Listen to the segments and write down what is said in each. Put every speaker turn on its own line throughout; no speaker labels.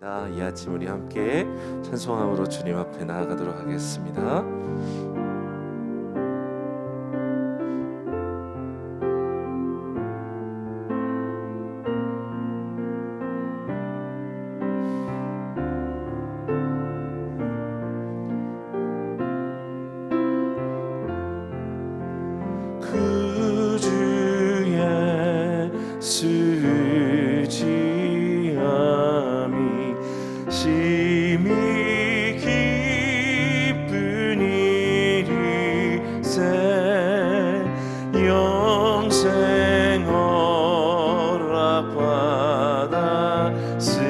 이 아침 우리 함께 찬송함으로 주님 앞에 나아가도록 하겠습니다. see.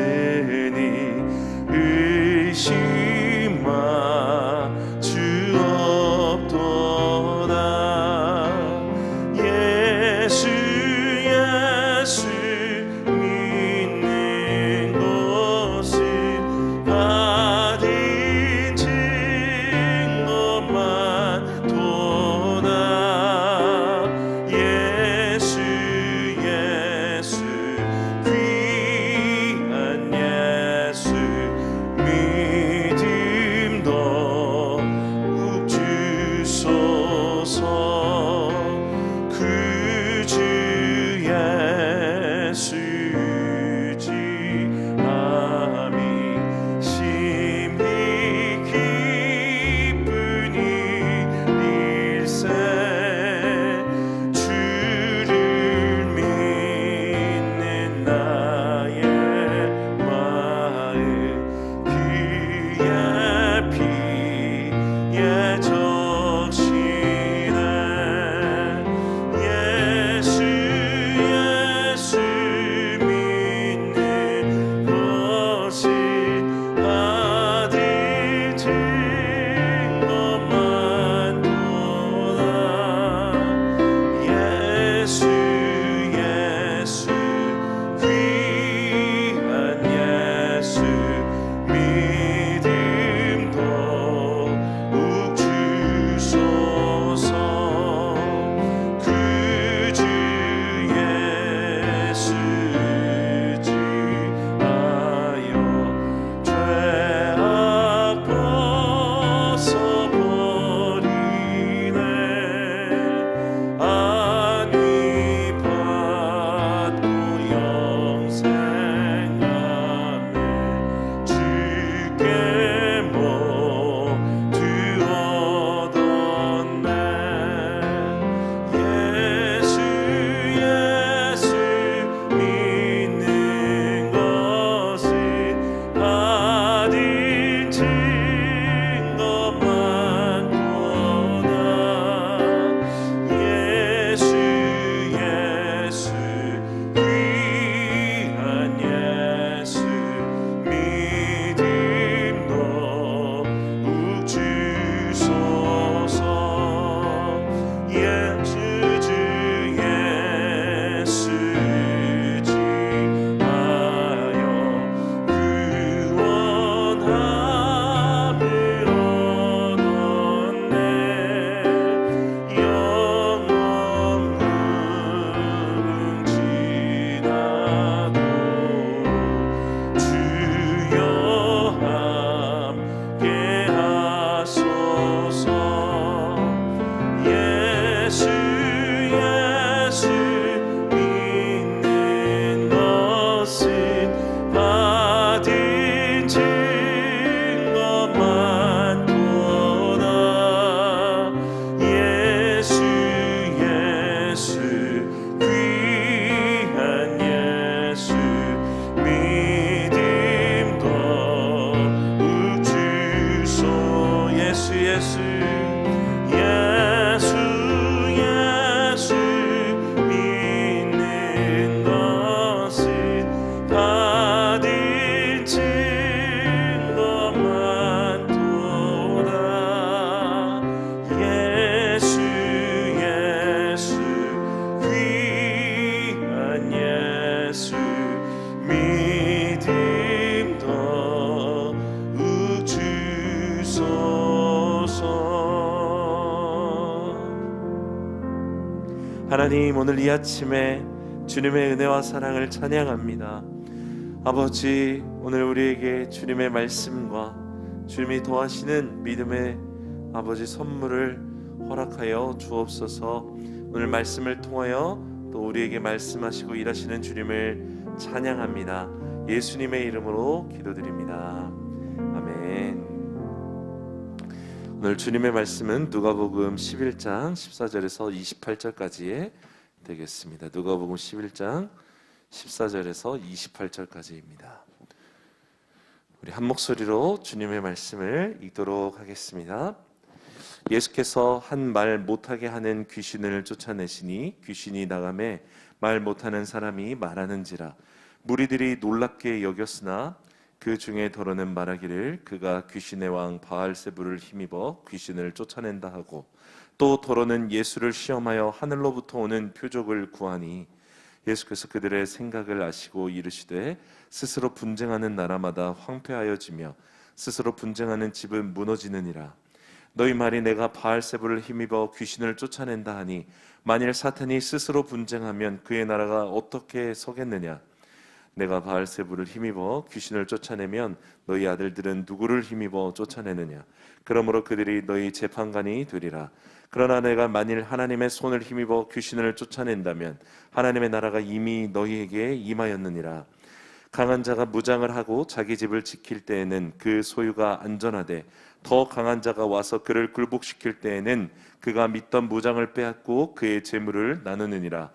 오늘 이 아침에 주님의 은혜와 사랑을 찬양합니다. 아버지, 오늘 우리에게 주님의 말씀과 주님이 도하시는 믿음의 아버지 선물을 허락하여 주옵소서. 오늘 말씀을 통하여 또 우리에게 말씀하시고 일하시는 주님을 찬양합니다. 예수님의 이름으로 기도드립니다. 아멘. 오늘 주님의 말씀은 누가복음 11장 14절에서 28절까지의 되겠습니다 누가복음 11장 14절에서 28절까지입니다. 우리 한 목소리로 주님의 말씀을 읽도록 하겠습니다. 예수께서 한 말 못하게 하는 귀신을 쫓아내시니 귀신이 나감에 말 못하는 사람이 말하는지라 무리들이 놀랍게 여겼으나 그 중에 더러는 말하기를 그가 귀신의 왕 바알세부를 힘입어 귀신을 쫓아낸다 하고 또 더러는 예수를 시험하여 하늘로부터 오는 표적을 구하니 예수께서 그들의 생각을 아시고 이르시되 스스로 분쟁하는 나라마다 황폐하여지며 스스로 분쟁하는 집은 무너지느니라. 너희 말이 내가 바알세부를 힘입어 귀신을 쫓아낸다 하니 만일 사탄이 스스로 분쟁하면 그의 나라가 어떻게 서겠느냐? 내가 바알세부를 힘입어 귀신을 쫓아내면 너희 아들들은 누구를 힘입어 쫓아내느냐? 그러므로 그들이 너희 재판관이 되리라 그러나 내가 만일 하나님의 손을 힘입어 귀신을 쫓아낸다면 하나님의 나라가 이미 너희에게 임하였느니라. 강한 자가 무장을 하고 자기 집을 지킬 때에는 그 소유가 안전하되 더 강한 자가 와서 그를 굴복시킬 때에는 그가 믿던 무장을 빼앗고 그의 재물을 나누느니라.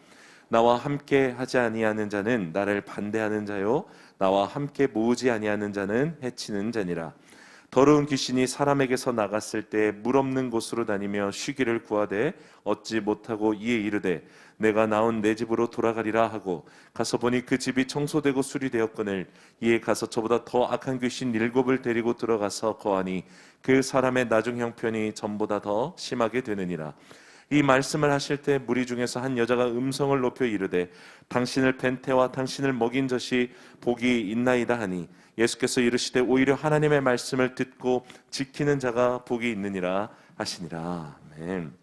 나와 함께 하지 아니하는 자는 나를 반대하는 자요. 나와 함께 모으지 아니하는 자는 해치는 자니라 더러운 귀신이 사람에게서 나갔을 때 물 없는 곳으로 다니며 쉬기를 구하되 얻지 못하고 이에 이르되 내가 나온 내 집으로 돌아가리라 하고 가서 보니 그 집이 청소되고 수리되었거늘 이에 가서 저보다 더 악한 귀신 일곱을 데리고 들어가서 거하니 그 사람의 나중 형편이 전보다 더 심하게 되느니라. 이 말씀을 하실 때 무리 중에서 한 여자가 음성을 높여 이르되 당신을 벤태와 당신을 먹인 젖이 복이 있나이다 하니 예수께서 이르시되 오히려 하나님의 말씀을 듣고 지키는 자가 복이 있느니라 하시니라. 아멘.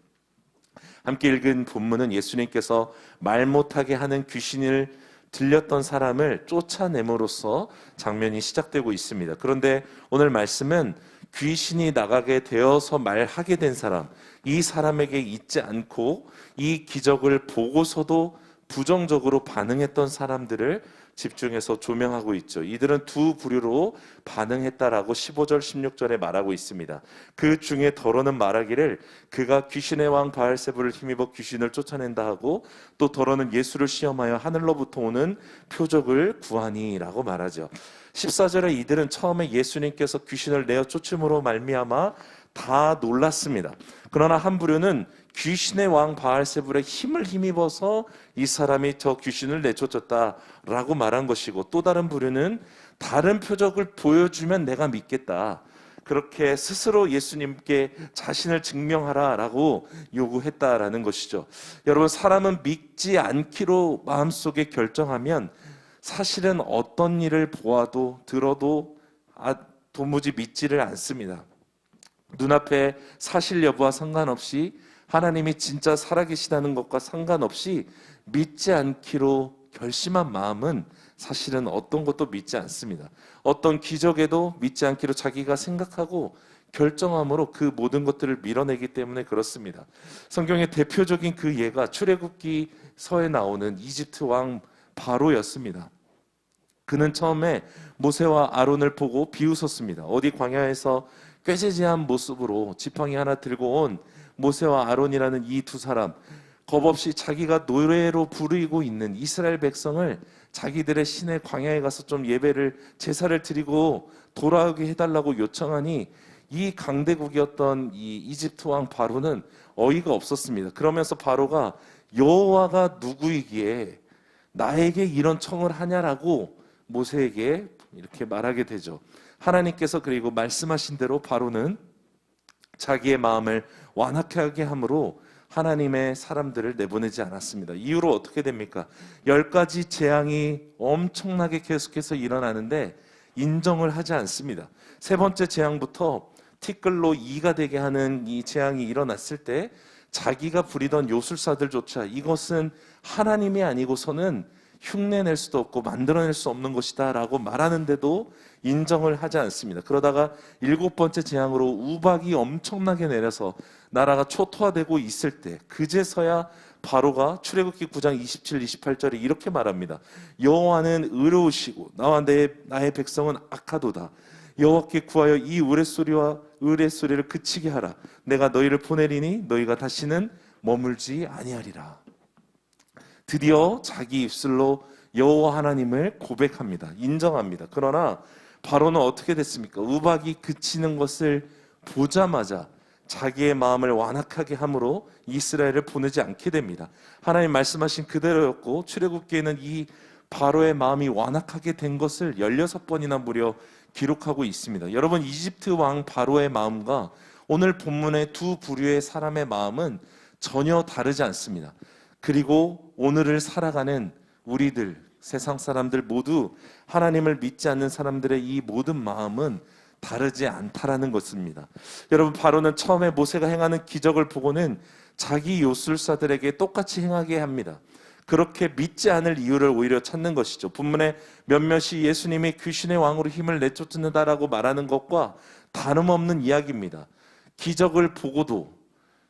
함께 읽은 본문은 예수님께서 말 못하게 하는 귀신을 들렸던 사람을 쫓아내므로써 장면이 시작되고 있습니다. 그런데 오늘 말씀은 귀신이 나가게 되어서 말하게 된 사람, 이 사람에게 있지 않고 이 기적을 보고서도 부정적으로 반응했던 사람들을 집중해서 조명하고 있죠. 이들은 두 부류로 반응했다라고 15절, 16절에 말하고 있습니다. 그 중에 더러는 말하기를 그가 귀신의 왕 바알세부를 힘입어 귀신을 쫓아낸다 하고 또 더러는 예수를 시험하여 하늘로부터 오는 표적을 구하니라고 말하죠. 14절에 이들은 처음에 예수님께서 귀신을 내어 쫓음으로 말미암아 다 놀랐습니다. 그러나 한 부류는 귀신의 왕 바알세불의 힘을 힘입어서 이 사람이 저 귀신을 내쫓았다라고 말한 것이고 또 다른 부류는 다른 표적을 보여주면 내가 믿겠다. 그렇게 스스로 예수님께 자신을 증명하라라고 요구했다라는 것이죠. 여러분 사람은 믿지 않기로 마음속에 결정하면 사실은 어떤 일을 보아도 들어도 아, 도무지 믿지를 않습니다. 눈앞에 사실 여부와 상관없이 하나님이 진짜 살아계시다는 것과 상관없이 믿지 않기로 결심한 마음은 사실은 어떤 것도 믿지 않습니다. 어떤 기적에도 믿지 않기로 자기가 생각하고 결정함으로 그 모든 것들을 밀어내기 때문에 그렇습니다. 성경의 대표적인 그 예가 출애굽기 서에 나오는 이집트 왕 바로였습니다. 그는 처음에 모세와 아론을 보고 비웃었습니다. 어디 광야에서 꾀지지한 모습으로 지팡이 하나 들고 온 모세와 아론이라는 이 두 사람 겁 없이 자기가 노래로 부르고 있는 이스라엘 백성을 자기들의 신의 광야에 가서 좀 예배를 제사를 드리고 돌아오게 해달라고 요청하니 이 강대국이었던 이 이집트 왕 바로는 어이가 없었습니다. 그러면서 바로가 여호와가 누구이기에 나에게 이런 청을 하냐라고 모세에게 이렇게 말하게 되죠. 하나님께서 그리고 말씀하신 대로 바로는 자기의 마음을 완악하게 함으로 하나님의 사람들을 내보내지 않았습니다. 이후로 어떻게 됩니까? 열 가지 재앙이 엄청나게 계속해서 일어나는데 인정을 하지 않습니다. 세 번째 재앙부터 티끌로 이가 되게 하는 이 재앙이 일어났을 때 자기가 부리던 요술사들조차 이것은 하나님이 아니고서는 흉내낼 수도 없고 만들어낼 수 없는 것이다라고 말하는데도 인정을 하지 않습니다. 그러다가 일곱 번째 재앙으로 우박이 엄청나게 내려서 나라가 초토화되고 있을 때 그제서야 바로가 출애굽기 9장 27, 28절에 이렇게 말합니다. 여호와는 의로우시고 나와 내 나의 백성은 악하도다. 여호와께 구하여 이 우레소리와 의레소리를 그치게 하라. 내가 너희를 보내리니 너희가 다시는 머물지 아니하리라. 드디어 자기 입술로 여호와 하나님을 고백합니다. 인정합니다. 그러나 바로는 어떻게 됐습니까? 우박이 그치는 것을 보자마자 자기의 마음을 완악하게 함으로 이스라엘을 보내지 않게 됩니다. 하나님 말씀하신 그대로였고 출애굽기에는 이 바로의 마음이 완악하게 된 것을 16번이나 무려 기록하고 있습니다. 여러분 이집트 왕 바로의 마음과 오늘 본문의 두 부류의 사람의 마음은 전혀 다르지 않습니다. 그리고 오늘을 살아가는 우리들 세상 사람들 모두 하나님을 믿지 않는 사람들의 이 모든 마음은 다르지 않다라는 것입니다. 여러분 바로는 처음에 모세가 행하는 기적을 보고는 자기 요술사들에게 똑같이 행하게 합니다. 그렇게 믿지 않을 이유를 오히려 찾는 것이죠. 본문에 몇몇이 예수님이 귀신의 왕으로 힘을 내쫓는다라고 말하는 것과 다름없는 이야기입니다. 기적을 보고도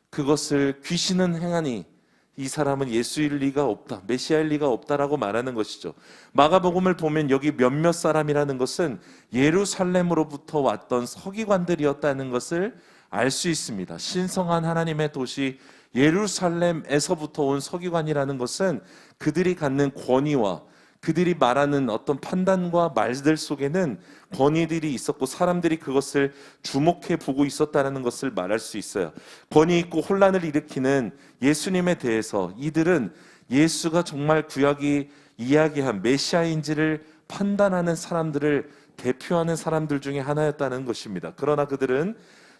그것을 귀신은 행하니 이 사람은 예수일 리가 없다. 메시아일 리가 없다라고 말하는 것이죠. 마가복음을 보면 여기 몇몇 사람이라는 것은 예루살렘으로부터 왔던 서기관들이었다는 것을 알 수 있습니다. 신성한 하나님의 도시 예루살렘에서부터 온 서기관이라는 것은 그들이 갖는 권위와 그들이 말하는 어떤 판단과 말들 속에는 권위들이 있었고 사람들이 그것을 주목해 보고 있었다는 것을 말할 수 있어요. 권위 있고 혼란을 일으키는 예수님에 대해서 이들은 예수가 정말 구약이 이야기한 메시아인지를 판단하는 사람들을 대표하는 사람들 중에 하나였다는 것입니다. 그러나 그들은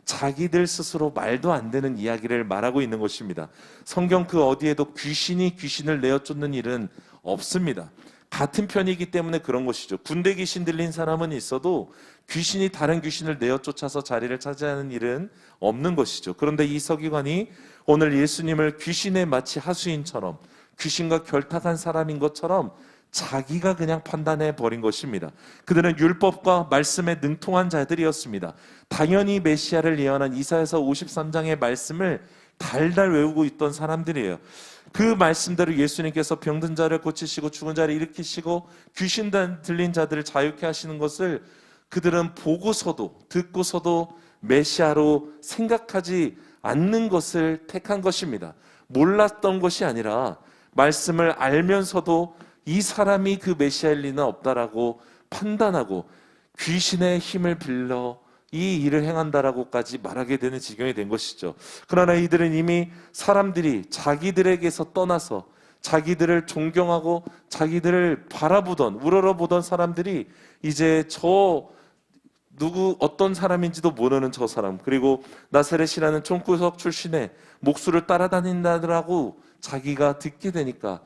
자기들 스스로 말도 안 되는 이야기를 말하고 있는 것입니다. 성경 그 어디에도 귀신이 귀신을 내어 쫓는 일은 없습니다. 같은 편이기 때문에 그런 것이죠. 군대 귀신 들린 사람은 있어도 귀신이 다른 귀신을 내어 쫓아서 자리를 차지하는 일은 없는 것이죠. 그런데 이 서기관이 오늘 예수님을 귀신의 마치 하수인처럼 귀신과 결탁한 사람인 것처럼 자기가 그냥 판단해 버린 것입니다. 그들은 율법과 말씀에 능통한 자들이었습니다. 당연히 메시아를 예언한 이사에서 53장의 말씀을 달달 외우고 있던 사람들이에요. 그 말씀대로 예수님께서 병든 자를 고치시고 죽은 자를 일으키시고 귀신 들린 자들을 자유케 하시는 것을 그들은 보고서도 듣고서도 메시아로 생각하지 않는 것을 택한 것입니다. 몰랐던 것이 아니라 말씀을 알면서도 이 사람이 그 메시아일 리는 없다라고 판단하고 귀신의 힘을 빌려 이 일을 행한다라고까지 말하게 되는 지경이 된 것이죠. 그러나 이들은 이미 사람들이 자기들에게서 떠나서 자기들을 존경하고 자기들을 바라보던 우러러보던 사람들이 이제 저 누구 어떤 사람인지도 모르는 저 사람 그리고 나세렛이라는 총구석 출신의 목수를 따라다닌다더라고 자기가 듣게 되니까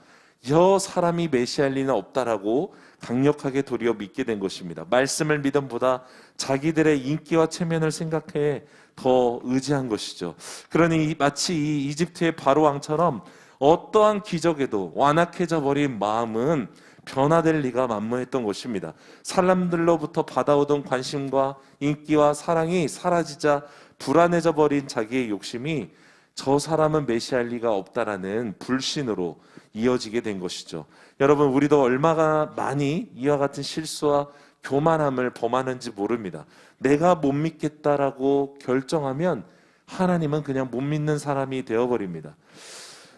여 사람이 메시아일 리는 없다라고 강력하게 도리어 믿게 된 것입니다. 말씀을 믿음보다 자기들의 인기와 체면을 생각해 더 의지한 것이죠. 그러니 마치 이 이집트의 바로 왕처럼 어떠한 기적에도 완악해져 버린 마음은 변화될 리가 만무했던 것입니다. 사람들로부터 받아오던 관심과 인기와 사랑이 사라지자 불안해져 버린 자기의 욕심이 저 사람은 메시아일 리가 없다라는 불신으로 이어지게 된 것이죠. 여러분, 우리도 얼마나 많이 이와 같은 실수와 교만함을 범하는지 모릅니다. 내가 못 믿겠다라고 결정하면 하나님은 그냥 못 믿는 사람이 되어버립니다.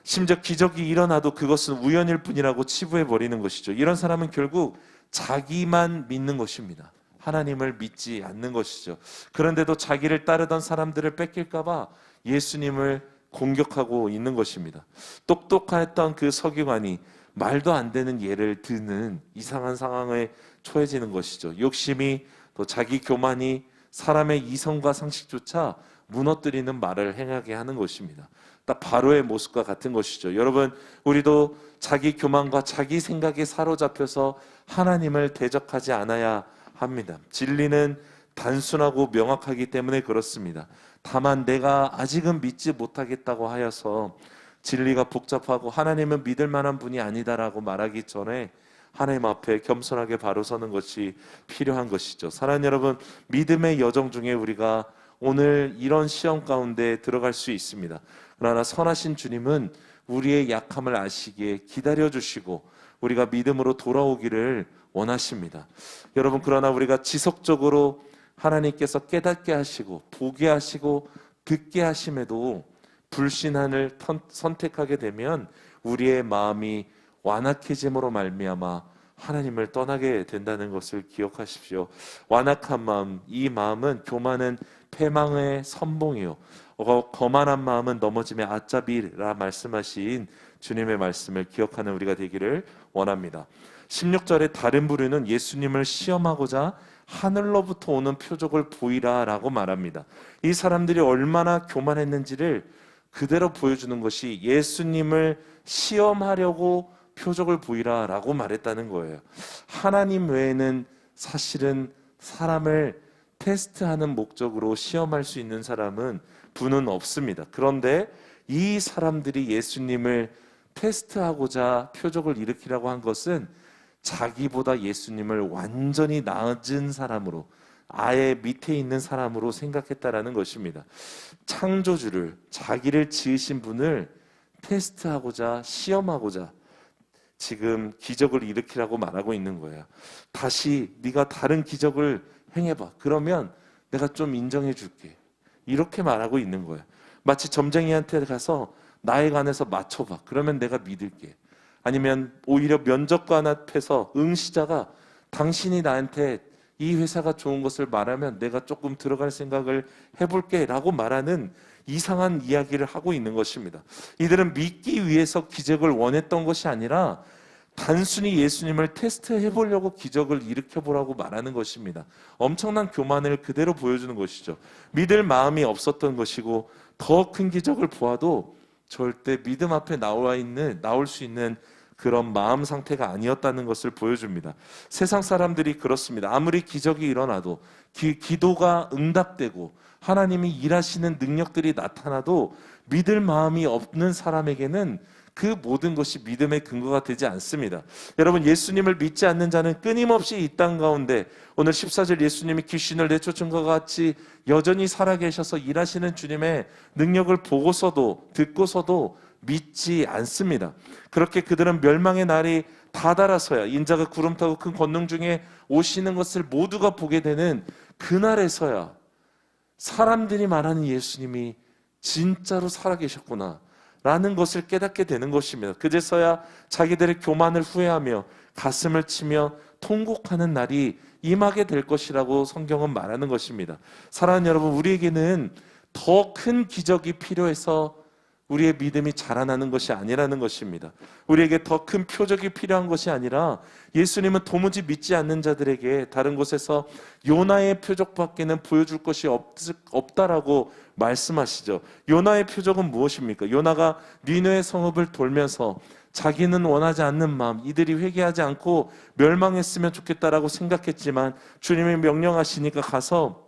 심지어 기적이 일어나도 그것은 우연일 뿐이라고 치부해 버리는 것이죠. 이런 사람은 결국 자기만 믿는 것입니다. 하나님을 믿지 않는 것이죠. 그런데도 자기를 따르던 사람들을 뺏길까봐 예수님을 공격하고 있는 것입니다. 똑똑했던 그 서기관이 말도 안 되는 예를 드는 이상한 상황에 처해지는 것이죠. 욕심이 또 자기 교만이 사람의 이성과 상식조차 무너뜨리는 말을 행하게 하는 것입니다. 딱 바로의 모습과 같은 것이죠. 여러분, 우리도 자기 교만과 자기 생각에 사로잡혀서 하나님을 대적하지 않아야 합니다. 진리는 단순하고 명확하기 때문에 그렇습니다. 다만 내가 아직은 믿지 못하겠다고 하여서 진리가 복잡하고 하나님은 믿을 만한 분이 아니다라고 말하기 전에 하나님 앞에 겸손하게 바로 서는 것이 필요한 것이죠. 사랑하는 여러분, 믿음의 여정 중에 우리가 오늘 이런 시험 가운데 들어갈 수 있습니다. 그러나 선하신 주님은 우리의 약함을 아시기에 기다려 주시고 우리가 믿음으로 돌아오기를 원하십니다. 여러분, 그러나 우리가 지속적으로 하나님께서 깨닫게 하시고 보게 하시고 듣게 하심에도 불신한을 턴- 선택하게 되면 우리의 마음이 완악해짐으로 말미암아 하나님을 떠나게 된다는 것을 기억하십시오. 완악한 마음, 이 마음은 교만은 패망의 선봉이요. 어, 거만한 마음은 넘어짐의 아짜비라 말씀하신 주님의 말씀을 기억하는 우리가 되기를 원합니다. 16절에 다른 부류는 예수님을 시험하고자 하늘로부터 오는 표적을 보이라 라고 말합니다. 이 사람들이 얼마나 교만했는지를 그대로 보여주는 것이 예수님을 시험하려고 표적을 보이라 라고 말했다는 거예요. 하나님 외에는 사실은 사람을 테스트하는 목적으로 시험할 수 있는 사람은 분은 없습니다. 그런데 이 사람들이 예수님을 테스트하고자 표적을 일으키라고 한 것은 자기보다 예수님을 완전히 낮은 사람으로 아예 밑에 있는 사람으로 생각했다라는 것입니다. 창조주를 자기를 지으신 분을 테스트하고자 시험하고자 지금 기적을 일으키라고 말하고 있는 거예요. 다시 네가 다른 기적을 행해 봐. 그러면 내가 좀 인정해 줄게. 이렇게 말하고 있는 거예요. 마치 점쟁이한테 가서 나에 관해서 맞춰 봐. 그러면 내가 믿을게. 아니면 오히려 면접관 앞에서 응시자가 당신이 나한테 이 회사가 좋은 것을 말하면 내가 조금 들어갈 생각을 해볼게 라고 말하는 이상한 이야기를 하고 있는 것입니다. 이들은 믿기 위해서 기적을 원했던 것이 아니라 단순히 예수님을 테스트해 보려고 기적을 일으켜 보라고 말하는 것입니다. 엄청난 교만을 그대로 보여주는 것이죠. 믿을 마음이 없었던 것이고 더 큰 기적을 보아도 절대 믿음 앞에 나와 있는 나올 수 있는 그런 마음 상태가 아니었다는 것을 보여줍니다. 세상 사람들이 그렇습니다. 아무리 기적이 일어나도 기, 기도가 응답되고 하나님이 일하시는 능력들이 나타나도 믿을 마음이 없는 사람에게는 그 모든 것이 믿음의 근거가 되지 않습니다. 여러분 예수님을 믿지 않는 자는 끊임없이 이 땅 가운데 오늘 14절 예수님이 귀신을 내쫓은 것 같이 여전히 살아계셔서 일하시는 주님의 능력을 보고서도 듣고서도 믿지 않습니다. 그렇게 그들은 멸망의 날이 다다라서야 인자가 구름 타고 큰 권능 중에 오시는 것을 모두가 보게 되는 그날에서야 사람들이 말하는 예수님이 진짜로 살아계셨구나. 라는 것을 깨닫게 되는 것입니다. 그제서야 자기들의 교만을 후회하며 가슴을 치며 통곡하는 날이 임하게 될 것이라고 성경은 말하는 것입니다. 사랑하는 여러분, 우리에게는 더 큰 기적이 필요해서 우리의 믿음이 자라나는 것이 아니라는 것입니다. 우리에게 더 큰 표적이 필요한 것이 아니라 예수님은 도무지 믿지 않는 자들에게 다른 곳에서 요나의 표적밖에는 보여줄 것이 없, 없다라고 말씀하시죠. 요나의 표적은 무엇입니까? 요나가 니느의 성읍을 돌면서 자기는 원하지 않는 마음, 이들이 회개하지 않고 멸망했으면 좋겠다라고 생각했지만 주님이 명령하시니까 가서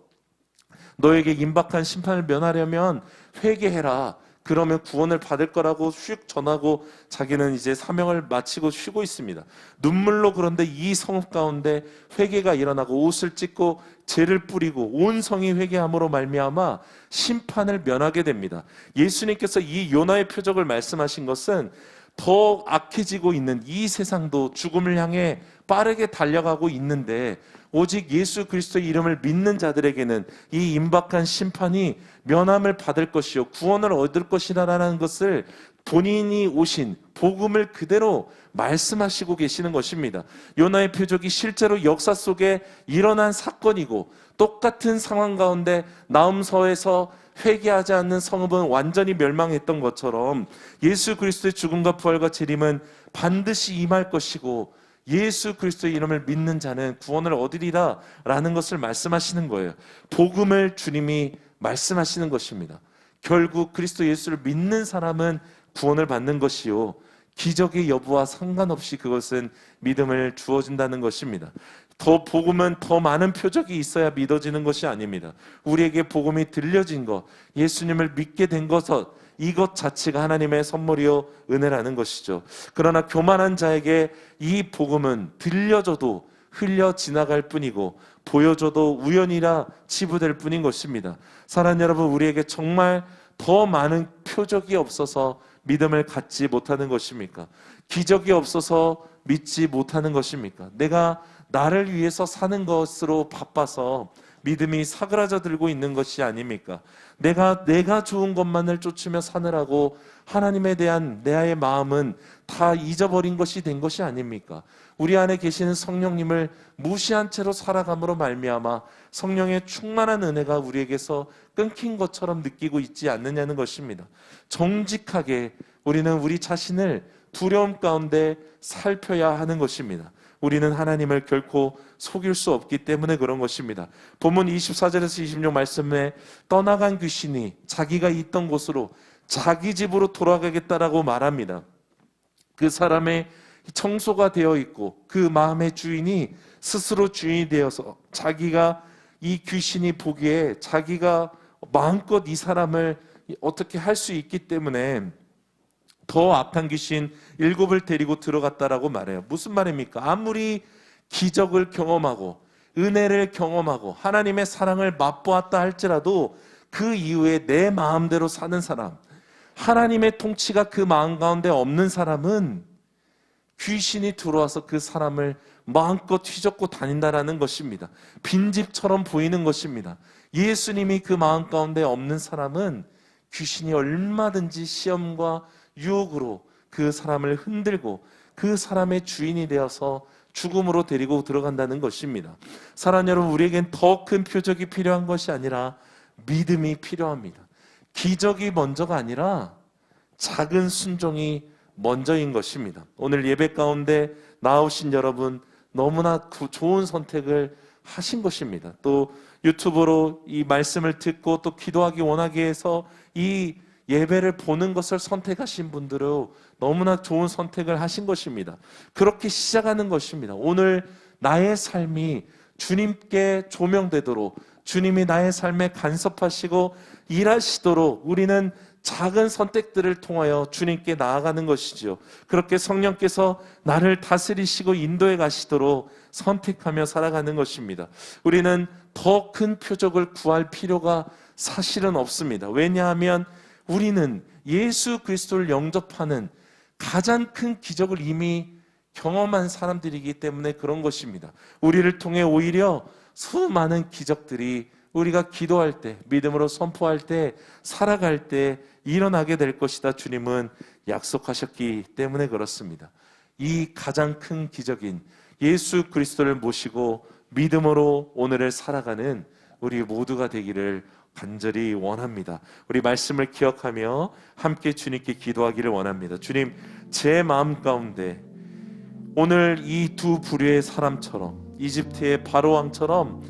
너에게 임박한 심판을 면하려면 회개해라. 그러면 구원을 받을 거라고 슉 전하고 자기는 이제 사명을 마치고 쉬고 있습니다. 눈물로 그런데 이 성읍 가운데 회개가 일어나고 옷을 찢고 죄를 뿌리고 온 성이 회개함으로 말미암아 심판을 면하게 됩니다. 예수님께서 이 요나의 표적을 말씀하신 것은 더 악해지고 있는 이 세상도 죽음을 향해 빠르게 달려가고 있는데 오직 예수 그리스도의 이름을 믿는 자들에게는 이 임박한 심판이 면함을 받을 것이요 구원을 얻을 것이라는 것을 본인이 오신 복음을 그대로 말씀하시고 계시는 것입니다. 요나의 표적이 실제로 역사 속에 일어난 사건이고 똑같은 상황 가운데 나음서에서 회개하지 않는 성읍은 완전히 멸망했던 것처럼 예수 그리스도의 죽음과 부활과 재림은 반드시 임할 것이고 예수 그리스도의 이름을 믿는 자는 구원을 얻으리라 라는 것을 말씀하시는 거예요. 복음을 주님이 말씀하시는 것입니다. 결국 그리스도 예수를 믿는 사람은 구원을 받는 것이요. 기적의 여부와 상관없이 그것은 믿음을 주어진다는 것입니다. 더 복음은 더 많은 표적이 있어야 믿어지는 것이 아닙니다. 우리에게 복음이 들려진 것, 예수님을 믿게 된 것은 이것 자체가 하나님의 선물이요 은혜라는 것이죠. 그러나 교만한 자에게 이 복음은 들려줘도 흘려 지나갈 뿐이고 보여줘도 우연이라 치부될 뿐인 것입니다. 사랑하는 여러분, 우리에게 정말 더 많은 표적이 없어서 믿음을 갖지 못하는 것입니까? 기적이 없어서 믿지 못하는 것입니까? 내가 나를 위해서 사는 것으로 바빠서 믿음이 사그라져 들고 있는 것이 아닙니까? 내가 내가 좋은 것만을 쫓으며 사느라고 하나님에 대한 내의 마음은 다 잊어버린 것이 된 것이 아닙니까? 우리 안에 계시는 성령님을 무시한 채로 살아감으로 말미암아 성령의 충만한 은혜가 우리에게서 끊긴 것처럼 느끼고 있지 않느냐는 것입니다. 정직하게 우리는 우리 자신을 두려움 가운데 살펴야 하는 것입니다. 우리는 하나님을 결코 속일 수 없기 때문에 그런 것입니다. 본문 24절에서 26 말씀에 떠나간 귀신이 자기가 있던 곳으로 자기 집으로 돌아가겠다라고 말합니다. 그 사람의 청소가 되어 있고 그 마음의 주인이 스스로 주인이 되어서 자기가 이 귀신이 보기에 자기가 마음껏 이 사람을 어떻게 할 수 있기 때문에 더 악한 귀신 일곱을 데리고 들어갔다라고 말해요. 무슨 말입니까? 아무리 기적을 경험하고 은혜를 경험하고 하나님의 사랑을 맛보았다 할지라도 그 이후에 내 마음대로 사는 사람, 하나님의 통치가 그 마음 가운데 없는 사람은 귀신이 들어와서 그 사람을 마음껏 휘젓고 다닌다라는 것입니다. 빈집처럼 보이는 것입니다. 예수님이 그 마음 가운데 없는 사람은 귀신이 얼마든지 시험과 유혹으로 그 사람을 흔들고 그 사람의 주인이 되어서 죽음으로 데리고 들어간다는 것입니다. 사랑 여러분, 우리에겐 더 큰 표적이 필요한 것이 아니라 믿음이 필요합니다. 기적이 먼저가 아니라 작은 순종이 먼저인 것입니다. 오늘 예배 가운데 나오신 여러분 너무나 좋은 선택을 하신 것입니다. 또 유튜브로 이 말씀을 듣고 또 기도하기 원하게 해서 이 예배를 보는 것을 선택하신 분들은 너무나 좋은 선택을 하신 것입니다. 그렇게 시작하는 것입니다. 오늘 나의 삶이 주님께 조명되도록 주님이 나의 삶에 간섭하시고 일하시도록 우리는 작은 선택들을 통하여 주님께 나아가는 것이죠. 그렇게 성령께서 나를 다스리시고 인도해 가시도록 선택하며 살아가는 것입니다. 우리는 더 큰 표적을 구할 필요가 사실은 없습니다. 왜냐하면 우리는 예수 그리스도를 영접하는 가장 큰 기적을 이미 경험한 사람들이기 때문에 그런 것입니다. 우리를 통해 오히려 수많은 기적들이 우리가 기도할 때, 믿음으로 선포할 때, 살아갈 때 일어나게 될 것이다. 주님은 약속하셨기 때문에 그렇습니다. 이 가장 큰 기적인 예수 그리스도를 모시고 믿음으로 오늘을 살아가는 우리 모두가 되기를 간절히 원합니다. 우리 말씀을 기억하며 함께 주님께 기도하기를 원합니다. 주님, 제 마음 가운데 오늘 이 두 부류의 사람처럼 이집트의 바로 왕처럼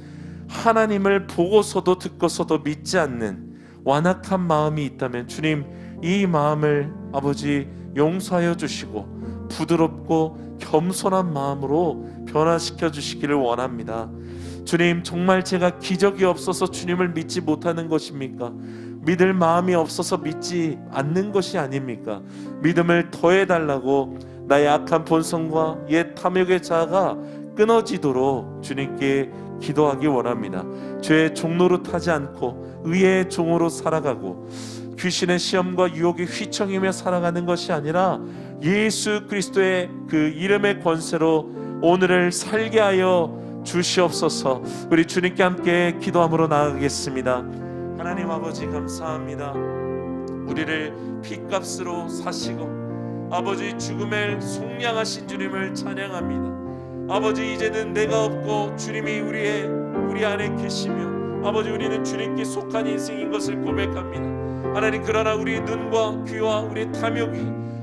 하나님을 보고서도 듣고서도 믿지 않는 완악한 마음이 있다면 주님 이 마음을 아버지 용서하여 주시고 부드럽고 겸손한 마음으로 변화시켜 주시기를 원합니다. 주님, 정말 제가 기적이 없어서 주님을 믿지 못하는 것입니까? 믿을 마음이 없어서 믿지 않는 것이 아닙니까? 믿음을 더해 달라고 나의 악한 본성과 옛 탐욕의 자아가 끊어지도록 주님께 기도하기 원합니다. 죄의 종로로 타지 않고 의의 종으로 살아가고 귀신의 시험과 유혹에 휘청이며 살아가는 것이 아니라 예수 그리스도의 그 이름의 권세로 오늘을 살게 하여 주시옵소서. 우리 주님께 함께 기도함으로 나아가겠습니다. 하나님 아버지 감사합니다. 우리를 피값으로 사시고 아버지 죽음을 속량하신 주님을 찬양합니다. 아버지 이제는 내가 없고 주님이 우리의 우리 안에 계시며 아버지 우리는 주님께 속한 인생인 것을 고백합니다. 하나님 그러나 우리 눈과 귀와 우리 탐욕이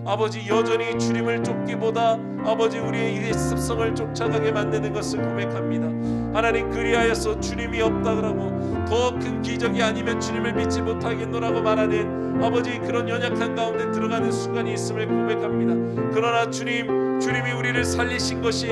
아버지 여전히 주님을 쫓기보다 아버지 우리의 이 습성을 쫓아가게 만드는 것을 고백합니다. 하나님 그리하여서 주님이 없다라고 더 큰 기적이 아니면 주님을 믿지 못하겠노라고 말하는 아버지 그런 연약한 가운데 들어가는 순간이 있음을 고백합니다. 그러나 주님, 주님이 우리를 살리신 것이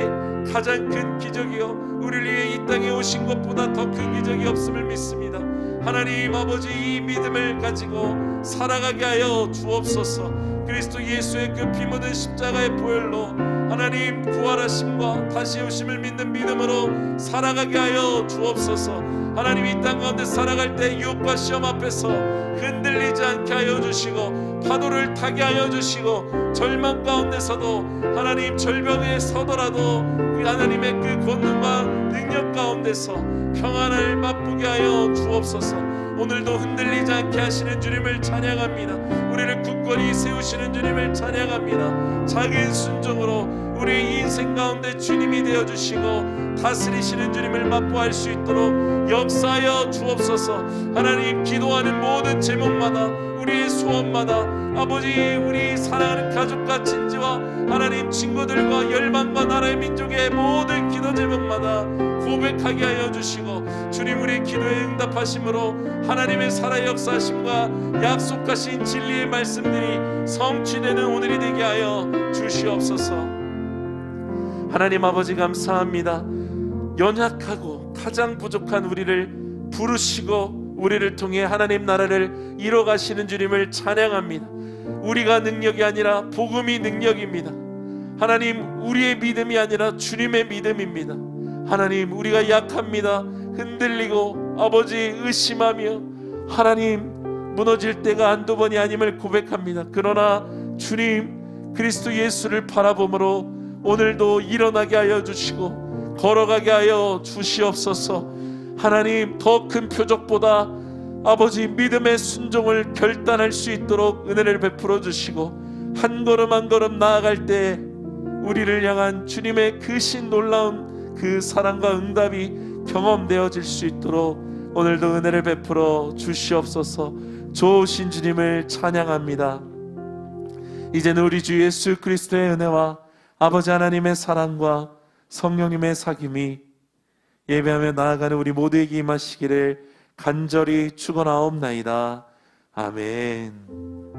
가장 큰 기적이요 우리를 위해 이 땅에 오신 것보다 더 큰 기적이 없음을 믿습니다. 하나님 아버지 이 믿음을 가지고 살아가게 하여 주옵소서. 그리스도 예수의 그 피 묻은 십자가의 보혈로 하나님 부활하심과 다시 오심을 믿는 믿음으로 살아가게 하여 주옵소서. 하나님 이 땅 가운데 살아갈 때 유혹과 시험 앞에서 흔들리지 않게 하여 주시고 파도를 타게 하여 주시고 절망 가운데서도 하나님 절벽에 서더라도 그 하나님의 그 권능과 능력 가운데서 평안을 맛보게 하여 주옵소서. 오늘도 흔들리지 않게 하시는 주님을 찬양합니다. 우리를 굳건히 세우시는 주님을 찬양합니다. 작은 순종으로 우리의 인생 가운데 주님이 되어 주시고 다스리시는 주님을 맛보할 수 있도록 역사하여 주옵소서. 하나님 기도하는 모든 제목마다 우리의 소원마다 아버지 우리 사랑하는 가족과 친지와 하나님 친구들과 열방과 나라의 민족의 모든 기도 제목마다 고백하게 하여 주시고 주님 우리 기도에 응답하심으로 하나님의 살아 역사하심과 약속하신 진리의 말씀들이 성취되는 오늘이 되게 하여 주시옵소서. 하나님 아버지 감사합니다. 연약하고 가장 부족한 우리를 부르시고 우리를 통해 하나님 나라를 이뤄 가시는 주님을 찬양합니다. 우리가 능력이 아니라 복음이 능력입니다. 하나님 우리의 믿음이 아니라 주님의 믿음입니다. 하나님 우리가 약합니다. 흔들리고 아버지 의심하며 하나님 무너질 때가 한두 번이 아님을 고백합니다. 그러나 주님 그리스도 예수를 바라봄으로 오늘도 일어나게 하여 주시고 걸어가게 하여 주시옵소서. 하나님 더 큰 표적보다 아버지 믿음의 순종을 결단할 수 있도록 은혜를 베풀어 주시고 한 걸음 한 걸음 나아갈 때 우리를 향한 주님의 그신 놀라운 그 사랑과 응답이 경험되어질 수 있도록 오늘도 은혜를 베풀어 주시옵소서. 좋으신 주님을 찬양합니다. 이제는 우리 주 예수 그리스도의 은혜와 아버지 하나님의 사랑과 성령님의 사귐이 예배하며 나아가는 우리 모두에게 임하시기를 간절히 축원하옵나이다. 아멘.